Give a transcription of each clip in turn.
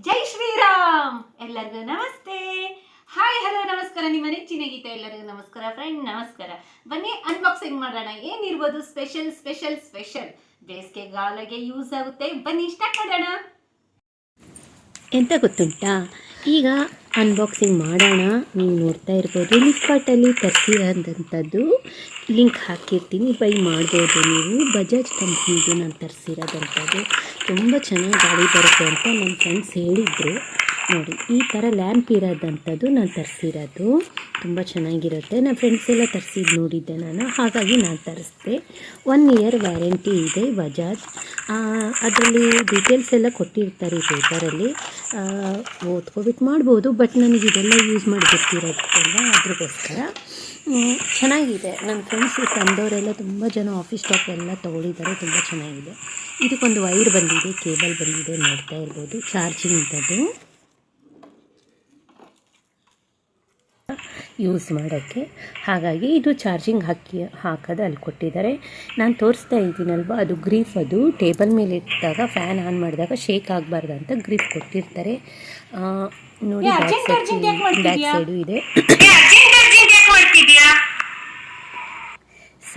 ಜೈ ಶ್ರೀರಾಮ್. ಎಲ್ಲರಿಗೂ ನಮಸ್ತೆ. Hi hello ನಮಸ್ಕಾರ. ನಿಮ್ಮ ನೆಚ್ಚಿನ ಗೀತೆ ಎಲ್ಲರಿಗೂ ನಮಸ್ಕಾರ ಫ್ರೆಂಡ್ ನಮಸ್ಕಾರ. ಬನ್ನಿ ಅನ್ಬಾಕ್ಸಿಂಗ್ ಮಾಡೋಣ. ಏನಿರ್ಬೋದು? ಸ್ಪೆಷಲ್ ಸ್ಪೆಷಲ್ ಸ್ಪೆಷಲ್ ಬೇಸಿಗೆಗಾಲಗೆ ಯೂಸ್ ಆಗುತ್ತೆ. ಬನ್ನಿ ಇಷ್ಟ ಮಾಡೋಣ. ಎಂತ ಗೊತ್ತುಂಟಾ? ಈಗ ಅನ್ಬಾಕ್ಸಿಂಗ್ ಮಾಡೋಣ. ನೀವು ನೋಡ್ತಾ ಇರ್ಬೋದು. ಫ್ಲಿಪ್ಕಾರ್ಟಲ್ಲಿ ತರಿಸಿರೋದಂಥದ್ದು ಲಿಂಕ್ ಹಾಕಿರ್ತೀನಿ. ಬೈ ಮಾಡ್ಬೋದು ನೀವು. ಬಜಾಜ್ ಕಂಪ್ನಿದು ನಾನು ತರಿಸಿರೋದಂಥದ್ದು. ತುಂಬ ಚೆನ್ನಾಗಿ ಗಾಡಿ ಬರುತ್ತೆ ಅಂತ ನನ್ನ ಫ್ರೆಂಡ್ಸ್ ಹೇಳಿದರು. ನೋಡಿ, ಈ ಥರ ಲ್ಯಾಂಪ್ ಇರೋದಂಥದ್ದು ನಾನು ತರಿಸಿರೋದು. ತುಂಬ ಚೆನ್ನಾಗಿರುತ್ತೆ. ನನ್ನ ಫ್ರೆಂಡ್ಸ್ ಎಲ್ಲ ತರಿಸಿದ್ದು ನೋಡಿದ್ದೆ ನಾನು. ಹಾಗಾಗಿ ನಾನು ತರಿಸ್ದೆ. ಒನ್ ಇಯರ್ ವ್ಯಾರಂಟಿ ಇದೆ ಬಜಾಜ್ ಅದರಲ್ಲಿ ಡೀಟೇಲ್ಸ್ ಎಲ್ಲ ಕೊಟ್ಟಿರ್ತಾರೆ ಪೇಪರಲ್ಲಿ ಓದ್ಕೊಬಿಟ್ಟು ಮಾಡ್ಬೋದು ಬಟ್ ನನಗೆ ಇದೆಲ್ಲ ಯೂಸ್ ಮಾಡಿ ಗೊತ್ತಿರೋದಲ್ಲ ಅದ್ರಗೋಸ್ಕರ. ಚೆನ್ನಾಗಿದೆ. ನನ್ನ ಫ್ರೆಂಡ್ಸ್ ತಂದವರೆಲ್ಲ ತುಂಬ ಜನ ಆಫೀಸ್ ಟಾಪ್ ಎಲ್ಲ ತೊಗೊಂಡಿದ್ದಾರೆ ತುಂಬ ಚೆನ್ನಾಗಿದೆ. ಇದಕ್ಕೊಂದು ವೈರ್ ಬಂದಿದೆ ಕೇಬಲ್ ಬಂದಿದೆ ನೋಡ್ತಾ ಇರ್ಬೋದು ಚಾರ್ಜಿಂಗ್ದದು ಯೂಸ್ ಮಾಡೋಕ್ಕೆ. ಹಾಗಾಗಿ ಇದು ಚಾರ್ಜಿಂಗ್ ಹಾಕಿ ಹಾಕೋದು ಅಲ್ಲಿ ಕೊಟ್ಟಿದ್ದಾರೆ. ನಾನು ತೋರಿಸ್ತಾ ಇದ್ದೀನಲ್ವ ಅದು ಗ್ರೀಫ್ ಅದು ಟೇಬಲ್ ಮೇಲೆ ಇಟ್ಟಾಗ ಫ್ಯಾನ್ ಆನ್ ಮಾಡಿದಾಗ ಶೇಕ್ ಆಗಬಾರ್ದು ಅಂತ ಗ್ರೀಫ್ ಕೊಟ್ಟಿರ್ತಾರೆ. ನೋಡಿ ಬ್ಯಾಕ್ ಸೈಡ್ ಬ್ಯಾಕ್ ಸೈಡು ಇದೆ.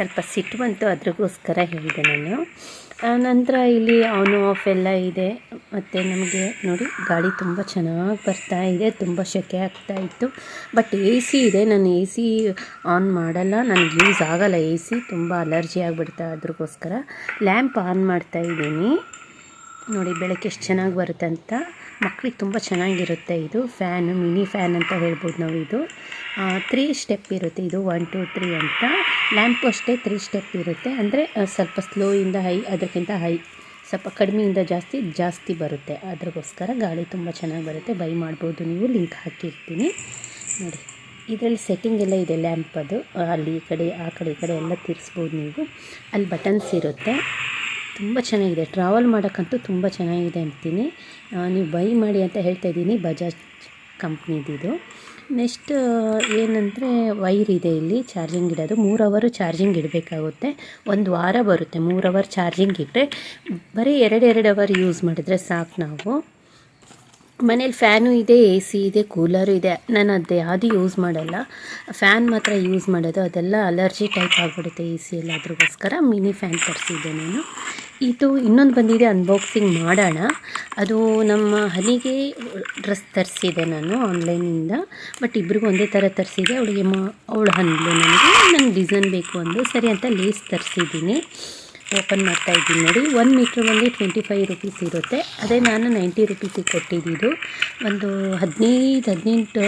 ಸ್ವಲ್ಪ ಸಿಟ್ಟು ಬಂತು ಅದ್ರಗೋಸ್ಕರ ಹೇಳಿದೆ ನಾನು. ನಂತರ ಇಲ್ಲಿ ಆನ್ ಆಫ್ ಎಲ್ಲ ಇದೆ. ಮತ್ತು ನಮಗೆ ನೋಡಿ, ಗಾಳಿ ತುಂಬ ಚೆನ್ನಾಗಿ ಬರ್ತಾ ಇದೆ, ತುಂಬ ಸೆಕೆ ಆಗ್ತಾ ಇತ್ತು. ಬಟ್ ಎ ಸಿ ಇದೆ, ನಾನು ಎ ಸಿ ಆನ್ ಮಾಡಲ್ಲ ನನಗೆ ಯೂಸ್ ಆಗಲ್ಲ ಎ ಸಿ ತುಂಬ ಅಲರ್ಜಿ ಆಗಿಬಿಡ್ತಾ ಅದ್ರಿಗೋಸ್ಕರ. ಲ್ಯಾಂಪ್ ಆನ್ ಮಾಡ್ತಾ ಇದ್ದೀನಿ. ನೋಡಿ, ಬೆಳಕು ಎಷ್ಟು ಚೆನ್ನಾಗಿ ಬರುತ್ತೆ ಅಂತ. ಮಕ್ಕಳಿಗೆ ತುಂಬ ಚೆನ್ನಾಗಿರುತ್ತೆ ಇದು ಫ್ಯಾನು ಮಿನಿ ಫ್ಯಾನ್ ಅಂತ ಹೇಳ್ಬೋದು ನಾವು ಇದು. ತ್ರೀ ಸ್ಟೆಪ್ ಇರುತ್ತೆ ಇದು ಒನ್ ಟು ತ್ರೀ ಅಂತ. ಲ್ಯಾಂಪು ಅಷ್ಟೇ ತ್ರೀ ಸ್ಟೆಪ್ ಇರುತ್ತೆ. ಅಂದರೆ ಸ್ವಲ್ಪ ಸ್ಲೋಯಿಂದ ಹೈ ಅದಕ್ಕಿಂತ ಹೈ ಸ್ವಲ್ಪ ಕಡಿಮೆಯಿಂದ ಜಾಸ್ತಿ ಜಾಸ್ತಿ ಬರುತ್ತೆ. ಅದ್ರಗೋಸ್ಕರ ಗಾಳಿ ತುಂಬ ಚೆನ್ನಾಗಿ ಬರುತ್ತೆ. ಬೈ ಮಾಡ್ಬೋದು ನೀವು. ಲಿಂಕ್ ಹಾಕಿರ್ತೀನಿ. ನೋಡಿ, ಇದರಲ್ಲಿ ಸೆಟ್ಟಿಂಗ್ ಎಲ್ಲ ಇದೆ ಲ್ಯಾಂಪ್ ಅದು. ಅಲ್ಲಿ ಈ ಕಡೆ, ಆ ಕಡೆ, ಈ ಕಡೆ ಎಲ್ಲ ತಿರ್ಸ್ಬೋದು ನೀವು. ಅಲ್ಲಿ ಬಟನ್ಸ್ ಇರುತ್ತೆ. ತುಂಬ ಚೆನ್ನಾಗಿದೆ. ಟ್ರಾವೆಲ್ ಮಾಡೋಕ್ಕಂತೂ ತುಂಬ ಚೆನ್ನಾಗಿದೆ ಅಂತೀನಿ. ನೀವು ಬೈ ಮಾಡಿ ಅಂತ ಹೇಳ್ತಾ ಇದ್ದೀನಿ. ಬಜಾಜ್ ಕಂಪ್ನಿದಿದು. ನೆಕ್ಸ್ಟ್ ಏನಂದರೆ ವೈರ್ ಇದೆ ಇಲ್ಲಿ, ಚಾರ್ಜಿಂಗ್ ಇಡೋದು. ಮೂರು ಅವರು ಚಾರ್ಜಿಂಗ್ ಇಡಬೇಕಾಗುತ್ತೆ. ಒಂದು ವಾರ ಬರುತ್ತೆ. ಮೂರು ಅವರ್ ಚಾರ್ಜಿಂಗ್ ಇಟ್ಟರೆ ಬರೀ ಎರಡೆರಡು ಎರಡು ಅವರ್ ಯೂಸ್ ಮಾಡಿದ್ರೆ ಸಾಕು ನಾವು. ಮನೇಲಿ ಫ್ಯಾನು ಇದೆ, ಎ ಸಿ ಇದೆ, ಕೂಲರು ಇದೆ. ನಾನು ಅದು ಯಾವುದು ಯೂಸ್ ಮಾಡಲ್ಲ. ಫ್ಯಾನ್ ಮಾತ್ರ ಯೂಸ್ ಮಾಡೋದು. ಅದೆಲ್ಲ ಅಲರ್ಜಿ ಟೈಪ್ ಆಗಿಬಿಡುತ್ತೆ ಎ ಸಿ ಎಲ್ಲ ಅದ್ರಗೋಸ್ಕರ ಮಿನಿ ಫ್ಯಾನ್ ತರಿಸಿದ್ದೆ ನಾನು. ಇದು ಇನ್ನೊಂದು ಬಂದಿದೆ ಅನ್ಬಾಕ್ಸಿಂಗ್ ಮಾಡೋಣ. ಅದು ನಮ್ಮ ಹನಿಗೆ ಡ್ರೆಸ್ ತರಿಸಿದೆ ನಾನು ಆನ್ಲೈನಿಂದ ಬಟ್ ಇಬ್ರಿಗೂ ಒಂದೇ ಥರ ತರಿಸಿದೆ. ಅವಳಿಗೆ ಮ ಅವಳು ಹನ್ಲು ನನಗೆ. ನಂಗೆ ಡಿಸೈನ್ ಬೇಕು ಅಂದು ಸರಿ ಅಂತ ಲೇಸ್ ತರಿಸಿದ್ದೀನಿ. ಓಪನ್ ಮಾಡ್ತಾ ಇದ್ದೀನಿ ನೋಡಿ. ಒನ್ ಮೀಟ್ರ್ ಬಂದು ಟ್ವೆಂಟಿ ಫೈವ್ ರುಪೀಸ್ ಇರುತ್ತೆ. ಅದೇ ನಾನು ನೈಂಟಿ ರುಪೀಸಿಗೆ ಕೊಟ್ಟಿದ್ದು ಒಂದು ಹದಿನೈದು, ಹದಿನೆಂಟು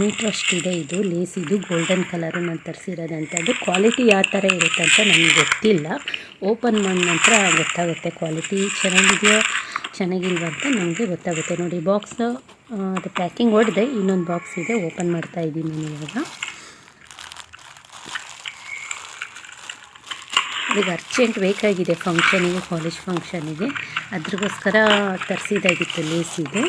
ಮೀಟ್ರ್ ಅಷ್ಟಿದೆ ಇದು ಲೇಸ್ ಇದು ಗೋಲ್ಡನ್ ಕಲರು ನಾನು ತರಿಸಿರೋದಂಥದ್ದು ಕ್ವಾಲಿಟಿ ಯಾವ ಥರ ಇರುತ್ತೆ ಅಂತ ನನಗೆ ಗೊತ್ತಿಲ್ಲ. ಓಪನ್ ಮಾಡಿದ ನಂತರ ಗೊತ್ತಾಗುತ್ತೆ ಕ್ವಾಲಿಟಿ ಚೆನ್ನಾಗಿದೆಯೋ, ಚೆನ್ನಾಗಿಲ್ವ ಅಂತ ನಮಗೆ ಗೊತ್ತಾಗುತ್ತೆ. ನೋಡಿ ಬಾಕ್ಸ್ ಅದು ಪ್ಯಾಕಿಂಗ್ ಹೊಡೆದೆ ಇನ್ನೊಂದು ಬಾಕ್ಸ್ ಇದೆ ಓಪನ್ ಮಾಡ್ತಾ ಇದ್ದೀನಿ ನಾನು ಇವಾಗ. ಈಗ ಅರ್ಜೆಂಟ್ ಬೇಕಾಗಿದೆ ಫಂಕ್ಷನಿಗೆ ಕಾಲೇಜ್ ಫಂಕ್ಷನಿಗೆ ಅದ್ರಗೋಸ್ಕರ ತರಿಸಿದಾಗಿತ್ತು ಲೇಸ್ ಇದು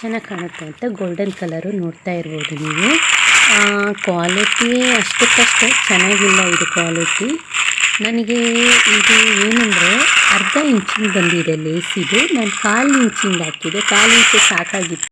ಚೆನ್ನಾಗಿ ಕಾಣುತ್ತೆ ಅಂತ ಗೋಲ್ಡನ್ ಕಲರು ನೋಡ್ತಾ ಇರ್ಬೋದು ನೀವು. ಕ್ವಾಲಿಟಿ ಅಷ್ಟಕ್ಕಷ್ಟೇ ಚೆನ್ನಾಗಿಲ್ಲ ಇದು ಕ್ವಾಲಿಟಿ ನನಗೆ ಇದು ಏನಂದರೆ ಅರ್ಧ ಇಂಚಿಂದು ಬಂದಿದೆ ಲೇಸಿದು. ನಾನು ಕಾಲು ಇಂಚಿಂದ ಹಾಕಿದೆ. ಕಾಲು ಇಂಚು ಸಾಕಾಗಿತ್ತು.